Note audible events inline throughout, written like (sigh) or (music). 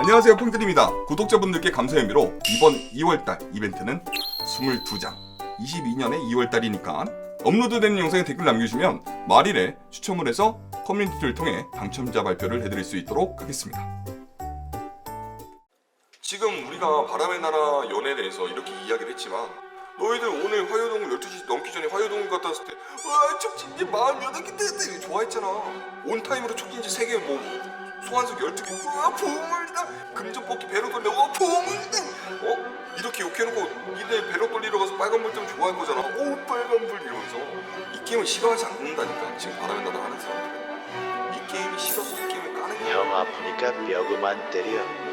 안녕하세요 퐁드입니다. 구독자분들께 감사의 의미로 이번 2월달 이벤트는 22장 22년의 2월달이니까 업로드되는 영상에 댓글 남겨주시면 말일에 추첨을 해서 커뮤니티를 통해 당첨자 발표를 해드릴 수 있도록 하겠습니다. 지금 우리가 바람의 나라 연애에 대해서 이렇게 이야기를 했지만 너희들 오늘 화요동을 12시 넘기 전에 화요동을 갔다 왔을 때와 촉진지 48개 좋아했잖아. 온타임으로 촉진지 3개 뭐 소환석 12개. 와 보물이다. 금전 뽑기 배로 돌려. 와 보물이다. 어? 이렇게 욕해놓고 니네 배로 돌리러 가서 빨간불 때문에 좋아할 거잖아. 오 빨간불 이러면서. 이 게임을 싫어하지 않는다니까 지금 바람의 나라 하는 사람들 이 게임이 싫어서 이 게임을 까는 거야. 형 아프니까 뼈그만 때려.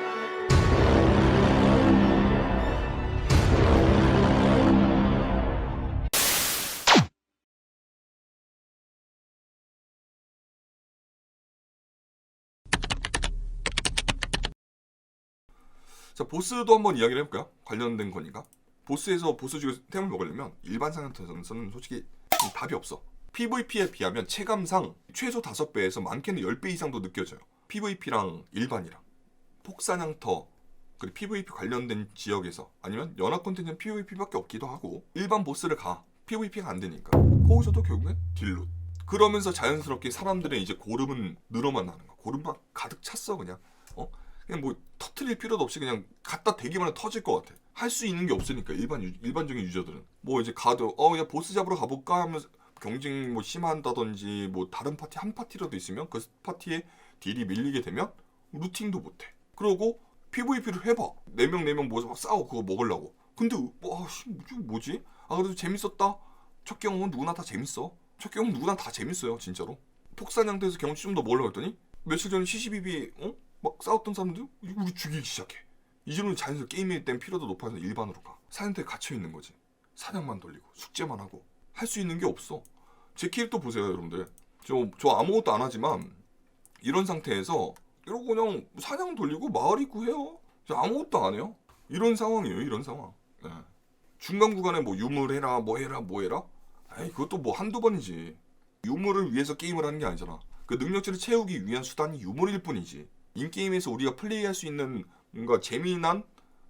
자 보스도 한번 이야기를 해볼까요? 관련된 거니까 보스에서 보스 중에서 템을 먹으려면 일반 상태에서는 솔직히 답이 없어. PVP에 비하면 체감상 최소 5배에서 많게는 10배 이상도 느껴져요. PVP랑 일반이랑. 폭사냥터 그리고 PVP 관련된 지역에서 아니면 연합 콘텐츠는 PVP밖에 없기도 하고 일반 보스를 가. PVP가 안 되니까. 거기서도 결국엔 딜롯. 그러면서 자연스럽게 사람들의 이제 고름은 늘어만 나는 거야. 고름만 가득 찼어 그냥. 어 그냥 뭐 터트릴 필요도 없이 그냥 갖다 대기만 해도 터질 것 같아. 할 수 있는 게 없으니까 일반 유, 일반적인 유저들은 뭐 이제 가도 어야 보스 잡으러 가볼까 하면서 경쟁 뭐 심한다든지 뭐 다른 파티 한 파티라도 있으면 그 파티에 딜이 밀리게 되면 루팅도 못해. 그러고 PVP를 해봐. 네 명 네명 모여서 막 싸워 그거 먹으려고. 근데 뭐 아 씨 뭐지? 아 그래도 재밌었다. 첫 경험은 누구나 다 재밌어. 첫 경험 누구나 다 재밌어요 진짜로. 폭사냥터에서 경치 좀 더 먹으려고 했더니 며칠 전에 CCBB 어? 막 싸웠던 사람들 우리 죽이기 시작해. 이제는 자연스럽게 게임에 대한 피로도 높아서 일반으로 가. 사냥터에 갇혀 있는 거지. 사냥만 돌리고 숙제만 하고 할 수 있는 게 없어. 제 캐릭터 보세요, 여러분들. 저, 저 아무것도 안 하지만 이런 상태에서 이러고 그냥 사냥 돌리고 마을 입구해요. 저 아무것도 안 해요. 이런 상황이에요, 이런 상황. 네. 중간 구간에 뭐 유물해라, 뭐 해라, 뭐 해라. 에이, 그것도 뭐 한두 번이지. 유물을 위해서 게임을 하는 게 아니잖아. 그 능력치를 채우기 위한 수단이 유물일 뿐이지. 인게임에서 우리가 플레이할 수 있는 뭔가 재미난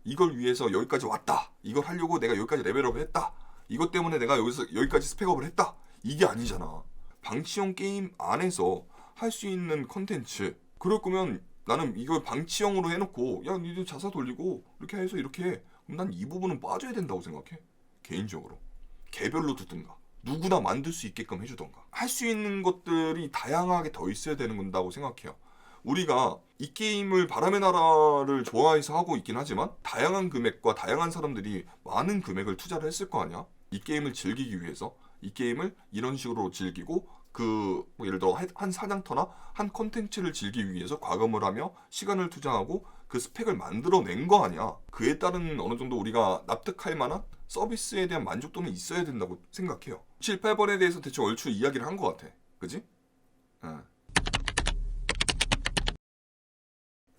이걸 위해서 여기까지 왔다. 이걸 하려고 내가 여기까지 레벨업을 했다. 이것 때문에 내가 여기서 여기까지 스펙업을 했다. 이게 아니잖아. 방치형 게임 안에서 할 수 있는 컨텐츠. 그럴 거면 나는 이걸 방치형으로 해놓고 야 니들 자사 돌리고 이렇게 해서 이렇게 해. 그럼 난 이 부분은 빠져야 된다고 생각해. 개인적으로. 개별로 두든가. 누구나 만들 수 있게끔 해주던가. 할 수 있는 것들이 다양하게 더 있어야 되는 건다고 생각해요. 우리가 이 게임을 바람의 나라를 좋아해서 하고 있긴 하지만 다양한 금액과 다양한 사람들이 많은 금액을 투자를 했을 거 아니야? 이 게임을 즐기기 위해서 이 게임을 이런 식으로 즐기고 그 뭐 예를 들어 한- 한 사냥터나 한 컨텐츠를 즐기기 위해서 과금을 하며 시간을 투자하고 그 스펙을 만들어낸 거 아니야? 그에 따른 어느 정도 우리가 납득할 만한 서비스에 대한 만족도는 있어야 된다고 생각해요. 7, 8번에 대해서 대충 얼추 이야기를 한 것 같아. 그지? 응.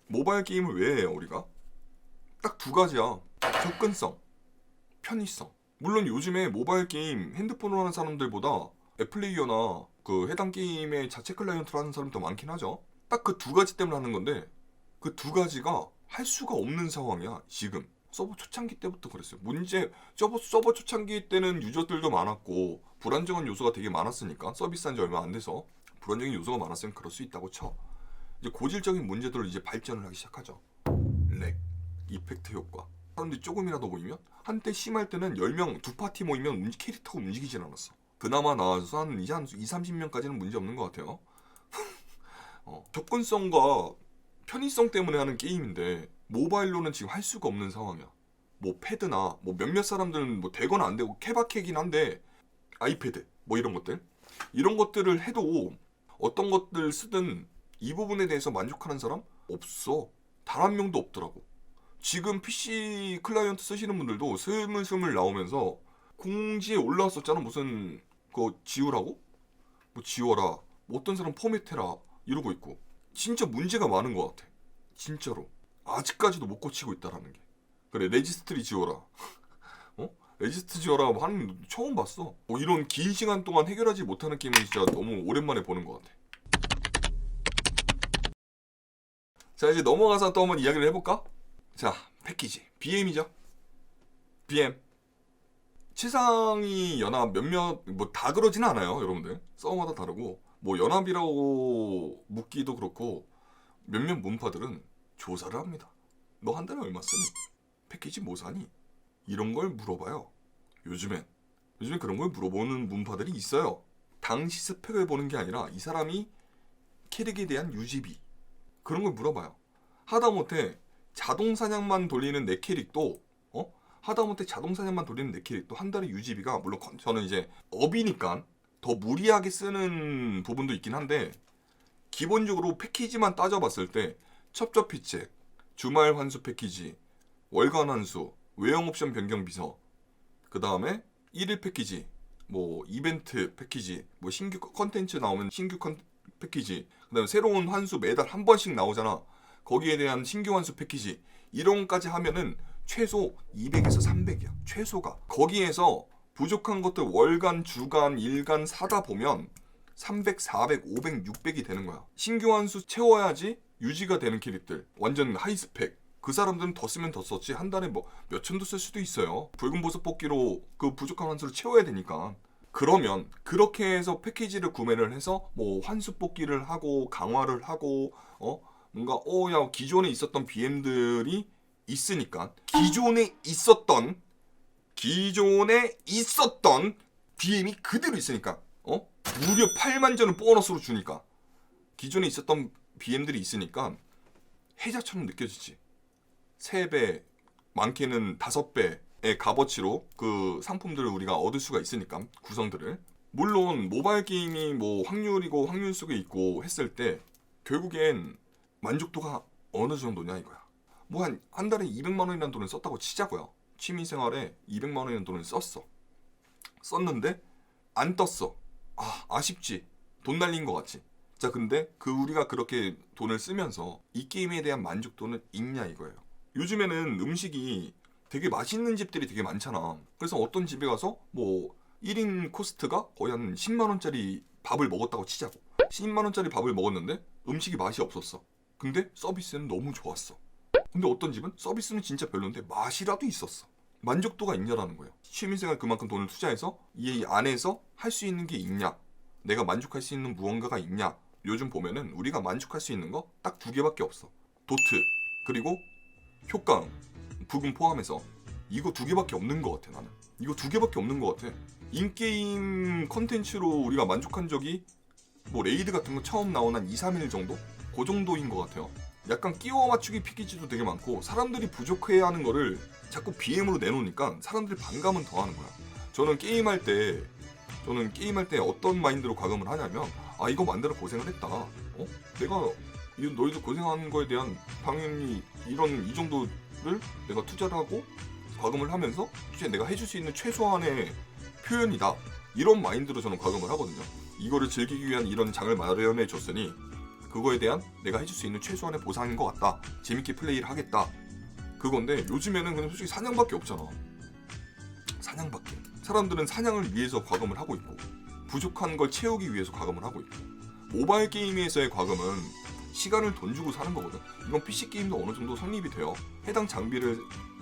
모바일 게임을 왜 해요 우리가? 딱 두 가지야. 접근성 편의성. 물론 요즘에 모바일 게임 핸드폰으로 하는 사람들보다 애플레이어나 그 해당 게임의 자체 클라이언트로 하는 사람도 많긴 하죠. 딱 그 두 가지 때문에 하는 건데 그 두 가지가 할 수가 없는 상황이야 지금. 서버 초창기 때부터 그랬어요. 문제 서버, 서버 초창기 때는 유저들도 많았고 불안정한 요소가 되게 많았으니까 서비스한 지 얼마 안 돼서 불안정한 요소가 많았으면 그럴 수 있다고 쳐 이제 고질적인 문제들로 이제 발전을 하기 시작하죠. 렉, 이펙트 효과. 사람들이 조금이라도 모이면 한때 심할 때는 10명 두 파티 모이면 캐릭터가 움직이질 않았어. 그나마 나와서 한 이제 한 2, 30명까지는 문제 없는 것 같아요. (laughs) 어, 접근성과 편의성 때문에 하는 게임인데 모바일로는 지금 할 수가 없는 상황이야. 뭐 패드나 뭐 몇몇 사람들은 뭐 되거나 안 되고 케바케긴 한데 아이패드 뭐 이런 것들 이런 것들을 해도 어떤 것들 쓰든 이 부분에 대해서 만족하는 사람 없어. 단 한 명도 없더라고. 지금 PC 클라이언트 쓰시는 분들도 스물스물 나오면서 공지에 올라왔었잖아. 무슨 그 지우라고? 뭐 지워라. 뭐 어떤 사람 포맷해라 이러고 있고. 진짜 문제가 많은 것 같아. 진짜로. 아직까지도 못 고치고 있다라는 게. 그래 레지스트리 지워라. (laughs) 어? 레지스트 지워라 하는 の처음 봤어. 뭐 이런 긴 시간 동안 해결하지 못하는 게임은 진짜 너무 오랜만에 보는 것 같아. 자 이제 넘어가서 또 한번 이야기를 해볼까? 자 패키지 BM이죠. BM 최상위 연합 몇몇 뭐 다 그러지는 않아요 여러분들 서버마다 다르고 뭐 연합이라고 묻기도 그렇고 몇몇 문파들은 조사를 합니다. 너 한 달에 얼마 쓰니? 패키지 뭐 사니? 이런 걸 물어봐요. 요즘엔 요즘에 그런 걸 물어보는 문파들이 있어요. 당시 스펙을 보는 게 아니라 이 사람이 캐릭에 대한 유지비 그런 걸 물어봐요. 하다못해 자동 사냥만 돌리는 내 캐릭도 어 하다못해 자동 사냥만 돌리는 내 캐릭도 한 달에 유지비가 물론 컨- 저는 이제 업이니까 더 무리하게 쓰는 부분도 있긴 한데 기본적으로 패키지만 따져봤을 때 첩첩피책, 주말 환수 패키지, 월간 환수, 외형 옵션 변경 비서, 그 다음에 1일 패키지, 뭐 이벤트 패키지, 뭐 신규 컨텐츠 나오면 신규 컨 패키지, 그 다음에 새로운 환수 매달 한 번씩 나오잖아. 거기에 대한 신규 환수 패키지 이런 것까지 하면은 최소 200에서 300이야. 최소가 거기에서 부족한 것들 월간, 주간, 일간 사다 보면 300, 400, 500, 600이 되는 거야. 신규 환수 채워야지 유지가 되는 캐릭들. 완전 하이스펙. 그 사람들은 더 쓰면 더 썼지 한 달에 뭐 몇천도 쓸 수도 있어요. 붉은 보석 뽑기로 그 부족한 환수를 채워야 되니까. 그러면 그렇게 해서 패키지를 구매를 해서 뭐 환수 뽑기를 하고 강화를 하고 어? 뭔가 어야 기존에 있었던 BM들이 있으니까 기존에 있었던 기존에 있었던 BM이 그대로 있으니까 어? 무려 8만 전을 보너스로 주니까 기존에 있었던 BM들이 있으니까 해자처럼 느껴지지. 3배 많게는 5배의 값어치로 그 상품들을 우리가 얻을 수가 있으니까 구성들을. 물론 모바일 게임이 뭐 확률이고 확률 속에 있고 했을 때 결국엔 만족도가 어느 정도냐 이거야. 뭐 한 한 달에 200만 원이라는 돈을 썼다고 치자고요. 취미 생활에 200만 원이라는 돈을 썼어. 썼는데 안 떴어. 아 아쉽지. 돈 날린 것 같지. 자 근데 그 우리가 그렇게 돈을 쓰면서 이 게임에 대한 만족도는 있냐 이거예요. 요즘에는 음식이 되게 맛있는 집들이 되게 많잖아. 그래서 어떤 집에 가서 뭐 1인 코스트가 거의 한 10만 원짜리 밥을 먹었다고 치자고. 10만 원짜리 밥을 먹었는데 음식이 맛이 없었어. 근데 서비스는 너무 좋았어. 근데 어떤 집은 서비스는 진짜 별론데 맛이라도 있었어. 만족도가 있냐라는 거예요 취미생활 그만큼 돈을 투자해서 이 안에서 할 수 있는 게 있냐 내가 만족할 수 있는 무언가가 있냐 요즘 보면은 우리가 만족할 수 있는 거 딱 두 개밖에 없어. 도트 그리고 효과음 부금 포함해서 이거 두 개밖에 없는 것 같아 나는. 이거 두 개밖에 없는 것 같아. 인게임 컨텐츠로 우리가 만족한 적이 뭐 레이드 같은 거 처음 나온 한 2, 3일 정도? 그 정도인 것 같아요. 약간 끼워 맞추기 피기지도 되게 많고 사람들이 부족해하는 거를 자꾸 BM으로 내놓으니까 사람들이 반감은 더 하는 거야. 저는 게임할 때 저는 게임할 때 어떤 마인드로 과금을 하냐면 아 이거 만들어 고생을 했다. 어? 내가 이 너희들 고생한 거에 대한 당연히 이런 이 정도 를 내가 투자를 하고 과금을 하면서 이제 내가 해줄 수 있는 최소한의 표현이다. 이런 마인드로 저는 과금을 하거든요. 이거를 즐기기 위한 이런 장을 마련해 줬으니 그거에 대한 내가 해줄 수 있는 최소한의 보상인 것 같다. 재밌게 플레이를 하겠다. 그건데 요즘에는 그냥 솔직히 사냥밖에 없잖아. 사냥밖에. 사람들은 사냥을 위해서 과금을 하고 있고 부족한 걸 채우기 위해서 과금을 하고 있고 모바일 게임에서의 과금은 시간을 돈 주고 사는 거거든. 이건 PC 게임도 어느 정도 성립이 돼요. 해당 장비를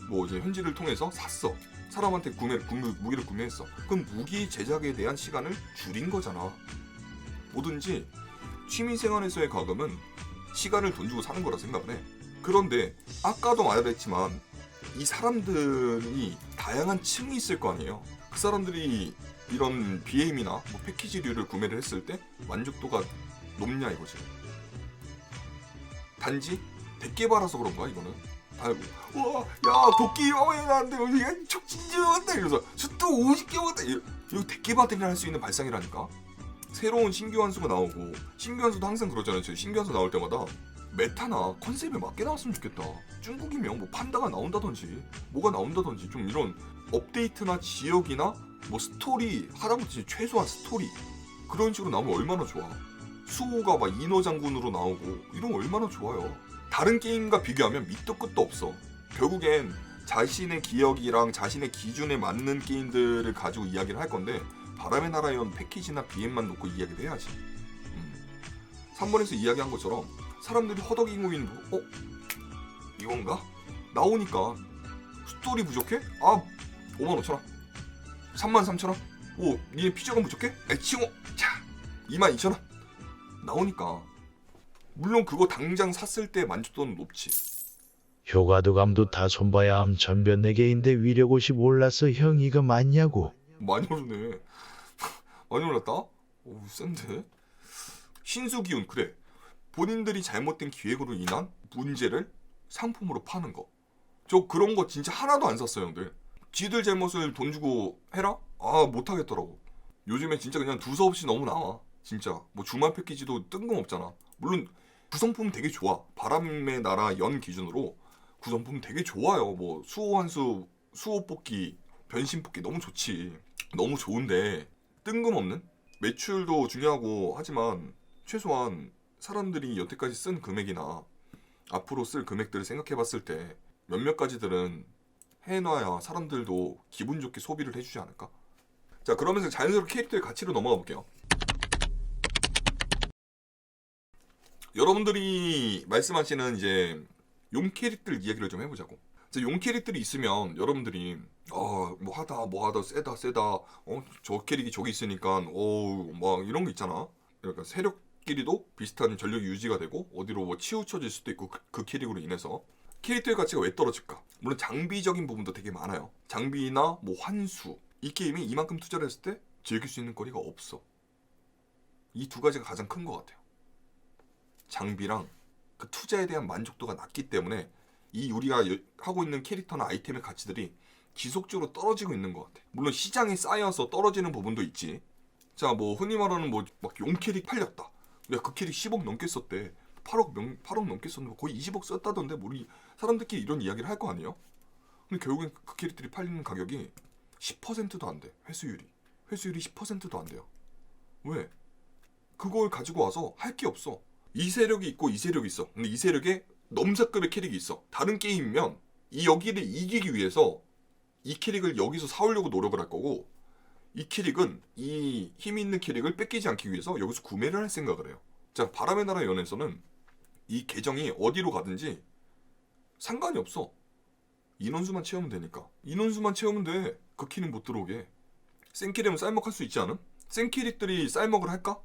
뭐 이제 현지를 통해서 샀어. 사람한테 구매, 구매 무기를 구매했어. 그럼 무기 제작에 대한 시간을 줄인 거잖아. 뭐든지 취미 생활에서의 과금은 시간을 돈 주고 사는 거라 생각을 해. 그런데 아까도 말했지만 이 사람들이 다양한 층이 있을 거 아니에요. 그 사람들이 이런 BM이나 뭐 패키지류를 구매를 했을 때 만족도가 높냐 이거지. 단지 100개 받아서 그런가 이거는. 아이고, 와, 야 도끼 와왜 나한테 여기 촉진지 왔다 이러면서 수도 50개 왔다 이거 100개 받으면 할수 있는 발상이라니까. 새로운 신규 한수가 나오고 신규 한수도 항상 그러잖아요. 저희 신규 한수 나올 때마다 메타나 컨셉에 맞게 나왔으면 좋겠다. 중국이면 뭐 판다가 나온다든지 뭐가 나온다든지 좀 이런 업데이트나 지역이나 뭐 스토리 하다못해 최소한 스토리 그런 식으로 나오면 얼마나 좋아. 수호가 막 인어 장군으로 나오고 이러면 얼마나 좋아요. 다른 게임과 비교하면 밑도 끝도 없어. 결국엔 자신의 기억이랑 자신의 기준에 맞는 게임들을 가지고 이야기를 할 건데 바람의 나라의 패키지나 BM만 놓고 이야기를 해야지. 음. 3번에서 이야기한 것처럼 사람들이 허덕이고 있는 거, 어? 이건가? 나오니까 스토리 부족해? 아 5만 5천 원 3만 3천 원 오, 니네 피자가 부족해? 애칭호 자 2만 2천 원 나오니까 물론 그거 당장 샀을 때 만족도는 높지 효과도감도 다 손봐야 함 전변 4개인데 위력 옷이 몰라서 형 이거 맞냐고 많이 오르네 (laughs) 많이 올랐다? 오 센데 신수 기운 그래 본인들이 잘못된 기획으로 인한 문제를 상품으로 파는 거. 저 그런 거 진짜 하나도 안 샀어요, 형들. 지들 잘못을 돈 주고 해라? 아, 못 하겠더라고. 요즘에 진짜 그냥 두서없이 너무 나와. 진짜. 뭐 주말 패키지도 뜬금없잖아. 물론 구성품 되게 좋아. 바람의 나라 연 기준으로 구성품 되게 좋아요. 뭐 수호 환수, 수호 뽑기, 변신 뽑기 너무 좋지. 너무 좋은데 뜬금없는 매출도 중요하고 하지만 최소한 사람들이 여태까지 쓴 금액이나 앞으로 쓸 금액들을 생각해 봤을 때 몇몇 가지들은 해놔야 사람들도 기분 좋게 소비를 해주지 않을까? 자 그러면서 자연스럽게 캐릭터의 가치로 넘어가 볼게요. 여러분들이 말씀하시는 이제 용 캐릭들 이야기를 좀 해보자고. 용 캐릭들이 있으면 여러분들이 어 뭐 하다 뭐 하다 세다 세다 어저 캐릭이 저기 있으니까 어막 이런 거 있잖아. 그러니까 세력끼리도 비슷한 전력이 유지가 되고 어디로 뭐 치우쳐질 수도 있고 그, 그 캐릭으로 인해서 캐릭터의 가치가 왜 떨어질까? 물론 장비적인 부분도 되게 많아요. 장비나 뭐 환수 이 게임이 이만큼 투자를 했을 때 즐길 수 있는 거리가 없어. 이 두 가지가 가장 큰 것 같아요. 장비랑 그 투자에 대한 만족도가 낮기 때문에 이 우리가 여- 하고 있는 캐릭터나 아이템의 가치들이 지속적으로 떨어지고 있는 것 같아. 물론 시장에 쌓여서 떨어지는 부분도 있지. 자, 뭐 흔히 말하는 뭐 막 용 캐릭 팔렸다. 야, 그 캐릭 10억 넘게 썼대. 8억 명, 8억 넘게 썼는데 거의 20억 썼다던데 뭐 우리 사람들끼리 이런 이야기를 할 거 아니에요? 근데 결국엔 그 캐릭들이 팔리는 가격이 10%도 안 돼. 회수율이. 회수율이 10%도 안 돼요. 왜? 그걸 가지고 와서 할 게 없어. 이 세력이 있고 이 세력이 있어. 근데 이 세력에 넘사급의 캐릭이 있어. 다른 게임이면 이 여기를 이기기 위해서 이 캐릭을 여기서 사오려고 노력을 할 거고 이 캐릭은 이 힘 있는 캐릭을 뺏기지 않기 위해서 여기서 구매를 할 생각을 해요. 자, 바람의 나라 연에서는 이 계정이 어디로 가든지 상관이 없어. 인원수만 채우면 되니까. 인원수만 채우면 돼. 그 키는 못 들어오게. 생캐릭은 쌀먹할 수 있지 않음? 생캐릭들이 쌀먹을 할까?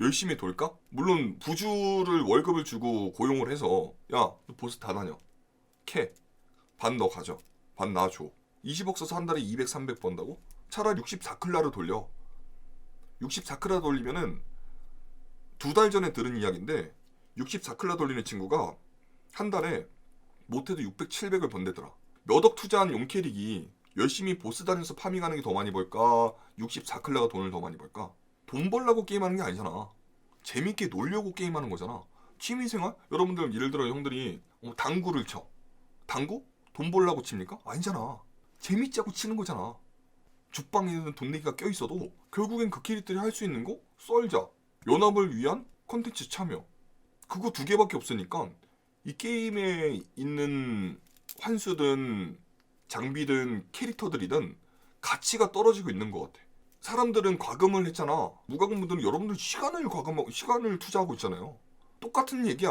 열심히 돌까? 물론 부주를 월급을 주고 고용을 해서 야, 너 보스 다 다녀. 캐. 반 너 가져. 반 나 줘. 20억 써서 한 달에 200, 300 번다고? 차라리 64클라를 돌려. 64클라 돌리면은 두 달 전에 들은 이야기인데 64클라 돌리는 친구가 한 달에 못해도 600, 700을 번대더라. 몇 억 투자한 용 캐릭이 열심히 보스 다니면서 파밍하는 게 더 많이 벌까? 64클라가 돈을 더 많이 벌까? 돈 벌려고 게임하는 게 아니잖아. 재밌게 놀려고 게임하는 거잖아. 취미생활? 여러분들 예를 들어 형들이 어, 당구를 쳐. 당구? 돈 벌려고 칩니까? 아니잖아. 재밌자고 치는 거잖아. 죽방에는 돈 내기가 껴있어도 결국엔 그 캐릭터들이 할 수 있는 거? 썰자. 연합을 위한 컨텐츠 참여. 그거 두 개밖에 없으니까 이 게임에 있는 환수든 장비든 캐릭터들이든 가치가 떨어지고 있는 것 같아. 사람들은 과금을 했잖아. 무과금분들은 여러분들 시간을 과금 시간을 투자하고 있잖아요. 똑같은 얘기야.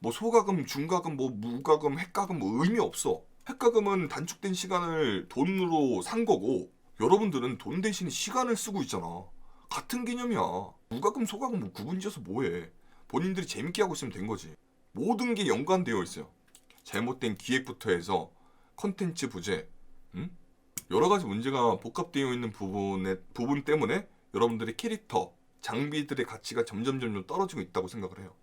뭐 소가금, 중가금, 뭐 무가금, 핵가금 뭐 의미 없어. 핵가금은 단축된 시간을 돈으로 산 거고 여러분들은 돈 대신에 시간을 쓰고 있잖아. 같은 개념이야. 무가금, 소가금 뭐 구분지어서 뭐해. 본인들이 재밌게 하고 있으면 된 거지. 모든 게 연관되어 있어요. 잘못된 기획부터 해서 컨텐츠 부재, 응? 여러 가지 문제가 복합되어 있는 부분에 부분 때문에 여러분들의 캐릭터, 장비들의 가치가 점점 점점 떨어지고 있다고 생각을 해요.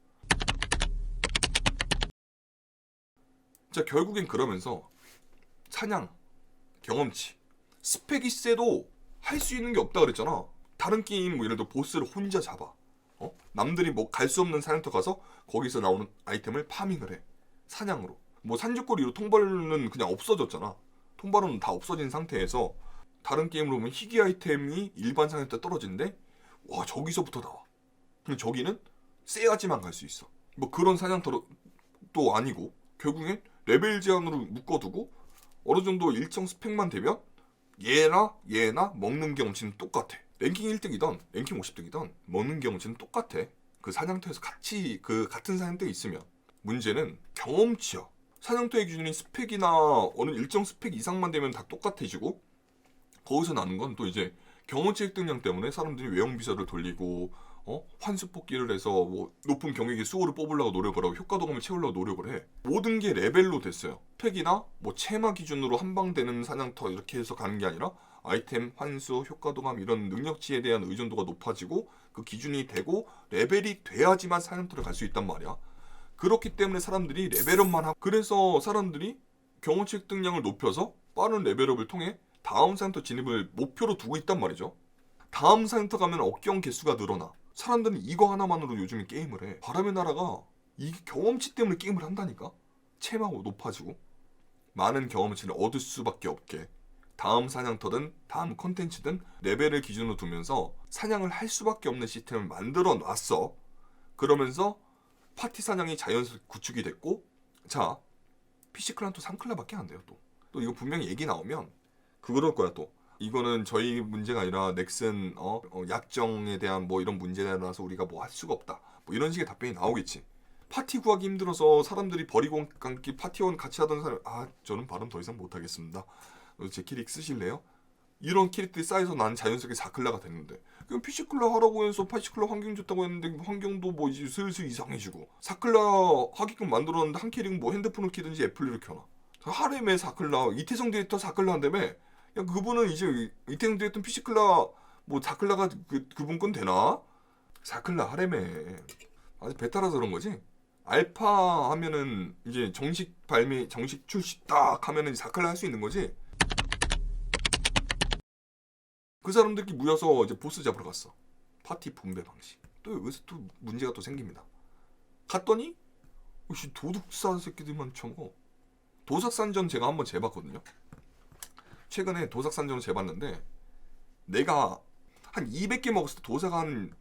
자 결국엔 그러면서 사냥, 경험치, 스펙이 세도 할 수 있는 게 없다 그랬잖아. 다른 게임 뭐 예를 들어 보스를 혼자 잡아. 어? 남들이 뭐 갈 수 없는 사냥터 가서 거기서 나오는 아이템을 파밍을 해. 사냥으로. 뭐 산적거리로 통발은 그냥 없어졌잖아. 통발은 다 없어진 상태에서 다른 게임으로 보면 희귀 아이템이 일반 사냥터 떨어지는데 와 저기서부터 나와. 근데 저기는 세야지만 갈 수 있어. 뭐 그런 사냥터도 또 아니고 결국엔 레벨 제한으로 묶어두고 어느 정도 일정 스펙만 되면 얘나 얘나 먹는 경험치는 똑같아. 랭킹 1등이던 랭킹 50등이던 먹는 경험치는 똑같아. 그 사냥터에서 같이 그 같은 사냥터에 있으면 문제는 경험치야. 사냥터의 기준이 스펙이나 어느 일정 스펙 이상만 되면 다 똑같아지고 거기서 나는 건 또 이제 경험치 획득량 때문에 사람들이 외형 비서를 돌리고 어? 환수 뽑기를 해서 뭐 높은 경액의 수호를 뽑으려고 노력을 하고 효과도감을 채우려고 노력을 해. 모든 게 레벨로 됐어요. 팩이나 뭐 체마 기준으로 한방되는 사냥터 이렇게 해서 가는 게 아니라 아이템, 환수, 효과도감 이런 능력치에 대한 의존도가 높아지고 그 기준이 되고 레벨이 돼야지만 사냥터를 갈 수 있단 말이야. 그렇기 때문에 사람들이 레벨업만 하고 그래서 사람들이 경험치 획득량을 높여서 빠른 레벨업을 통해 다음 사냥터 진입을 목표로 두고 있단 말이죠. 다음 사냥터 가면 억경 개수가 늘어나. 사람들은 이거 하나만으로 요즘에 게임을 해. 바람의 나라가 이 경험치 때문에 게임을 한다니까. 체마고 높아지고 많은 경험치를 얻을 수밖에 없게. 다음 사냥터든 다음 컨텐츠든 레벨을 기준으로 두면서 사냥을 할 수밖에 없는 시스템을 만들어 놨어. 그러면서 파티 사냥이 자연스럽게 구축이 됐고 자 피시클란 또 3클라밖에 안 돼요 또. 또 이거 분명히 얘기 나오면 그럴 거야 또. 이거는 저희 문제가 아니라 넥슨 어, 어, 약정에 대한 뭐 이런 문제라서 우리가 뭐 할 수가 없다. 뭐 이런 식의 답변이 나오겠지. 파티 구하기 힘들어서 사람들이 버리고 감기 파티원 같이 하던 사람 아 저는 발음 더 이상 못 하겠습니다. 어, 제 캐릭 쓰실래요? 이런 캐릭들이 쌓여서 난 자연스럽게 사클라가 됐는데. 그럼 피시클라 하라고 해서 파시클라 환경 좋다고 했는데 환경도 뭐 이제 슬슬 이상해지고 사클라 하게끔 만들었는데 한 캐릭은 뭐 핸드폰을 키든지 애플리를 켜놔. 하렘의 사클라 이태성 디렉터 사클라 한다며? 야 그분은 이제 이태성 디렉터 피시클라 뭐 사클라가 그, 그분 건 되나? 사클라 하렘에. 아직 베타라서 그런 거지? 알파 하면은 이제 정식 발매 정식 출시 딱 하면은 사클라 할 수 있는 거지 그 사람들끼리 모여서 이제 보스 잡으러 갔어. 파티 분배 방식. 또 여기서 또 문제가 또 생깁니다. 갔더니 역시 도둑사 새끼들만 쳐먹어. 도삭산전 제가 한번 재봤거든요. 최근에 도삭산전을 재봤는데 내가 한 200개 먹었을 때 도사가 한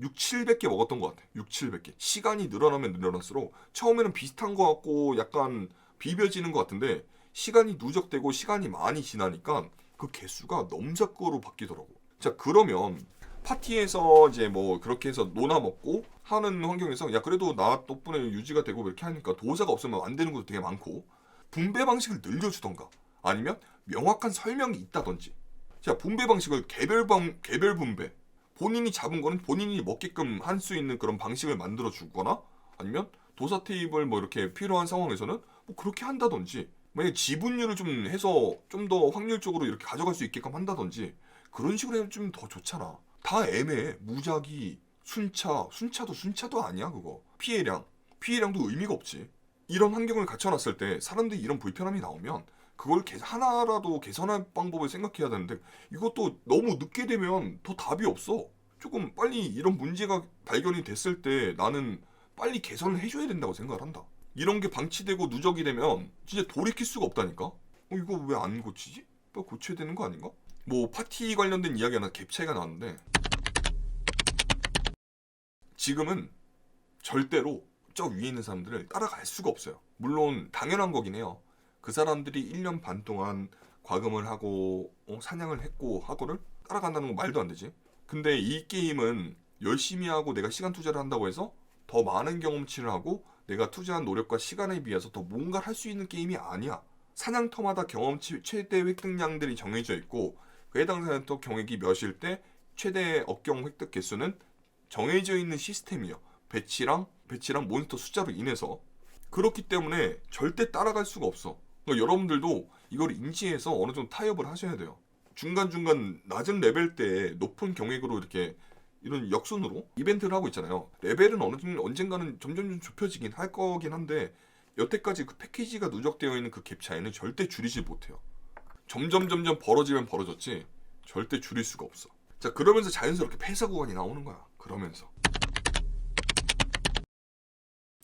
6, 700개 먹었던 것 같아. 6, 700개. 시간이 늘어나면 늘어날수록 처음에는 비슷한 것 같고 약간 비벼지는 것 같은데 시간이 누적되고 시간이 많이 지나니까 그 개수가 넘사거로 바뀌더라고. 자 그러면 파티에서 이제 뭐 그렇게 해서 노나 먹고 하는 환경에서 야 그래도 나 덕분에 유지가 되고 이렇게 하니까 도사가 없으면 안 되는 것도 되게 많고 분배 방식을 늘려주던가 아니면 명확한 설명이 있다든지. 자 분배 방식을 개별 방 개별 분배. 본인이 잡은 거는 본인이 먹게끔 할 수 있는 그런 방식을 만들어 주거나 아니면 도사 테이블 뭐 이렇게 필요한 상황에서는 뭐 그렇게 한다든지 만약 지분율을 좀 해서 좀 더 확률적으로 이렇게 가져갈 수 있게끔 한다든지 그런 식으로 하면 좀 더 좋잖아. 다 애매해. 무작위, 순차, 순차도 순차도 아니야 그거. 피해량, 피해량도 의미가 없지. 이런 환경을 갖춰놨을 때 사람들이 이런 불편함이 나오면 그걸 개- 하나라도 개선할 방법을 생각해야 되는데 이것도 너무 늦게 되면 더 답이 없어. 조금 빨리 이런 문제가 발견이 됐을 때 나는 빨리 개선을 해줘야 된다고 생각을 한다. 이런 게 방치되고 누적이 되면 진짜 돌이킬 수가 없다니까. 어, 이거 왜 안 고치지? 또 고쳐야 되는 거 아닌가? 뭐 파티 관련된 이야기 하나 갭 차이가 나왔는데 지금은 절대로 저 위에 있는 사람들을 따라갈 수가 없어요. 물론 당연한 거긴 해요. 그 사람들이 1년 반 동안 과금을 하고 어, 사냥을 했고 하고를 따라간다는 건 말도 안 되지. 근데 이 게임은 열심히 하고 내가 시간 투자를 한다고 해서 더 많은 경험치를 하고 내가 투자한 노력과 시간에 비해서 더 뭔가를 할 수 있는 게임이 아니야. 사냥터마다 경험치 최대 획득량들이 정해져 있고 그 해당 사냥터 경액이 몇일 때 최대 업경 획득 개수는 정해져 있는 시스템이요. 배치랑 배치랑 모니터 숫자로 인해서 그렇기 때문에 절대 따라갈 수가 없어. 그러니까 여러분들도 이걸 인지해서 어느 정도 타협을 하셔야 돼요. 중간중간 낮은 레벨 때 높은 경액으로 이렇게 이런 역순으로 이벤트를 하고 있잖아요. 레벨은 어느 정도 언젠가는 점점 좀 좁혀지긴 할 거긴 한데 여태까지 그 패키지가 누적되어 있는 그 갭 차이는 절대 줄이지 못해요. 점점 점점 벌어지면 벌어졌지 절대 줄일 수가 없어. 자 그러면서 자연스럽게 폐사 구간이 나오는 거야. 그러면서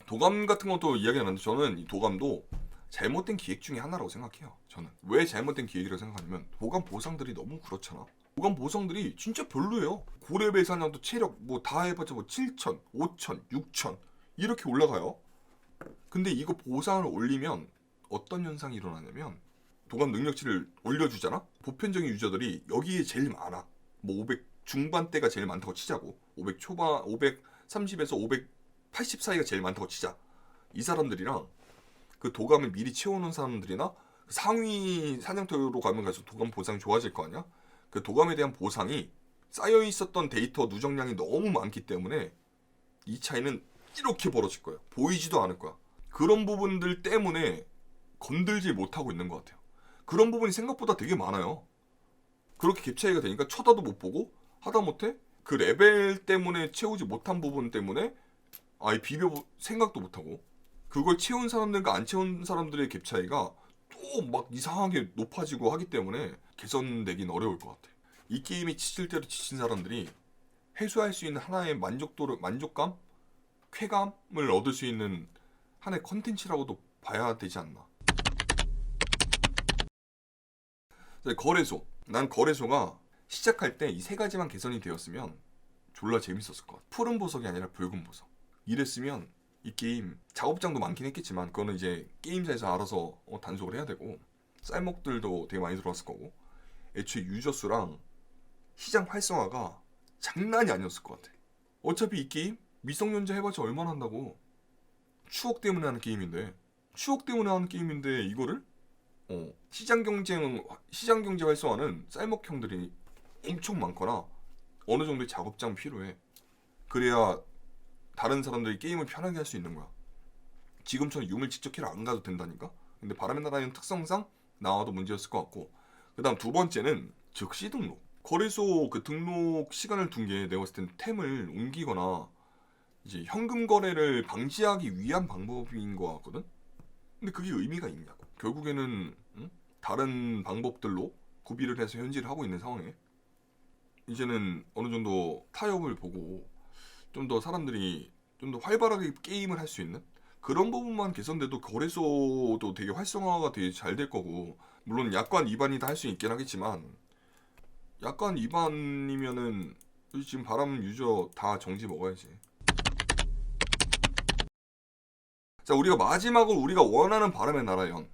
도감 같은 것도 이야기가 나는데 저는 이 도감도 잘못된 기획 중에 하나라고 생각해요. 저는 왜 잘못된 기획이라고 생각하냐면 도감 보상들이 너무 그렇잖아. 도감 보상들이 진짜 별로예요. 고레벨 사냥도 체력 뭐 다 해봤자 뭐 7천, 5천, 6천 이렇게 올라가요. 근데 이거 보상을 올리면 어떤 현상이 일어나냐면 도감 능력치를 올려주잖아. 보편적인 유저들이 여기에 제일 많아. 뭐 500 중반대가 제일 많다고 치자고. 500 초반, 500 30에서 580 사이가 제일 많다고 치자. 이 사람들이랑 그 도감을 미리 채워놓은 사람들이나 그 상위 사냥터로 가면 갈수록 도감 보상이 좋아질 거 아니야? 그 도감에 대한 보상이 쌓여 있었던 데이터 누적량이 너무 많기 때문에 이 차이는 이렇게 벌어질 거예요. 보이지도 않을 거야. 그런 부분들 때문에 건들지 못하고 있는 것 같아요. 그런 부분이 생각보다 되게 많아요. 그렇게 갭 차이가 되니까 쳐다도 못 보고 하다못해 그 레벨 때문에 채우지 못한 부분 때문에 아예 비벼 생각도 못하고 그걸 채운 사람들과 안 채운 사람들의 갭 차이가 또 막 이상하게 높아지고 하기 때문에 개선되긴 어려울 것 같아. 이 게임이 지칠 대로 지친 사람들이 해소할 수 있는 하나의 만족도를 만족감, 쾌감을 얻을 수 있는 하나의 컨텐츠라고도 봐야 되지 않나. 네, 거래소. 난 거래소가 시작할 때 이 세 가지만 개선이 되었으면 졸라 재밌었을 것 같아. 푸른 보석이 아니라 붉은 보석. 이랬으면 이 게임 작업장도 많긴 했겠지만 그거는 이제 게임사에서 알아서 어, 단속을 해야 되고 쌀먹들도 되게 많이 들어왔을 거고 애초에 유저 수랑 시장 활성화가 장난이 아니었을 것 같아. 어차피 이 게임 미성년자 해봤자 얼마나 한다고 추억 때문에 하는 게임인데 추억 때문에 하는 게임인데 이거를 어, 시장 경쟁 시장 경제 활성화는 쌀먹형들이 엄청 많거나 어느 정도의 작업장 필요해. 그래야 다른 사람들이 게임을 편하게 할 수 있는 거야. 지금처럼 유물 직접키를 안 가도 된다니까. 근데 바람의 나라는 특성상 나와도 문제였을 것 같고. 그다음 두 번째는 즉시 등록. 거래소 그 등록 시간을 둔 게 내가 봤을 땐 템을 옮기거나 이제 현금 거래를 방지하기 위한 방법인 것 같거든. 근데 그게 의미가 있냐고. 결국에는 응? 다른 방법들로 구비를 해서 현질을 하고 있는 상황에 이제는 어느 정도 타협을 보고 좀 더 사람들이 좀 더 활발하게 게임을 할 수 있는 그런 부분만 개선돼도 거래소도 되게 활성화가 되게 잘 될 거고 물론 약관 위반이다 할 수 있긴 하겠지만 약관 위반이면은 지금 바람 유저 다 정지 먹어야지. 자 우리가 마지막으로 우리가 원하는 바람의 나라 연.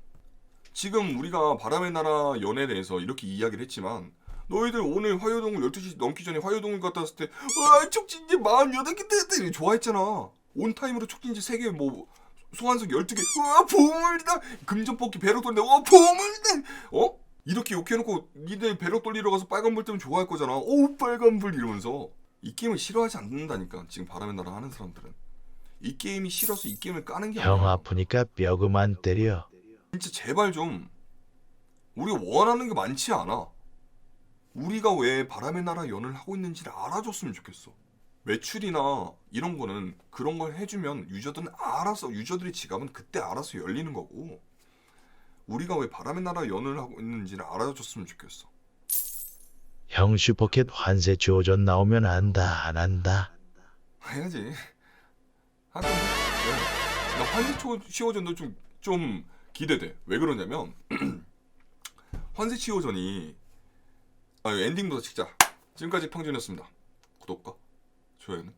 지금 우리가 바람의 나라 연에 대해서 이렇게 이야기를 했지만 너희들 오늘 화요동을 12시 넘기 전에 화요동을 갔다 왔을 때 와 촉진지 48개 됐다 좋아했잖아 온타임으로 촉진지 3개 뭐 소환석 12개. 와 보물이다! 금전 뽑기 배럭 돌린다. 와 보물이다! 어? 이렇게 욕해놓고 니들 배럭 돌리러 가서 빨간불 뜨면 좋아할 거잖아. 오 빨간불 이러면서. 이 게임을 싫어하지 않는다니까 지금 바람의 나라 하는 사람들은. 이 게임이 싫어서 이 게임을 까는 게 형 아니야. 아프니까 뼈 그만 때려. 진짜 제발 좀. 우리가 원하는 게 많지 않아. 우리가 왜 바람의 나라 연을 하고 있는지를 알아줬으면 좋겠어. 매출이나 이런 거는 그런 걸 해주면 유저들은 알아서 유저들의 지갑은 그때 알아서 열리는 거고 우리가 왜 바람의 나라 연을 하고 있는지를 알아줬으면 좋겠어. 형 슈퍼캣 환세 조전 나오면 안다 안 한다. 해야지. 할 건데. 네. 나 환세 치호전도 좀, 좀 기대돼. 왜 그러냐면, (clears throat) 환세 치호전이, 아, 엔딩부터 찍자. 지금까지 평준이었습니다. 구독과 좋아요는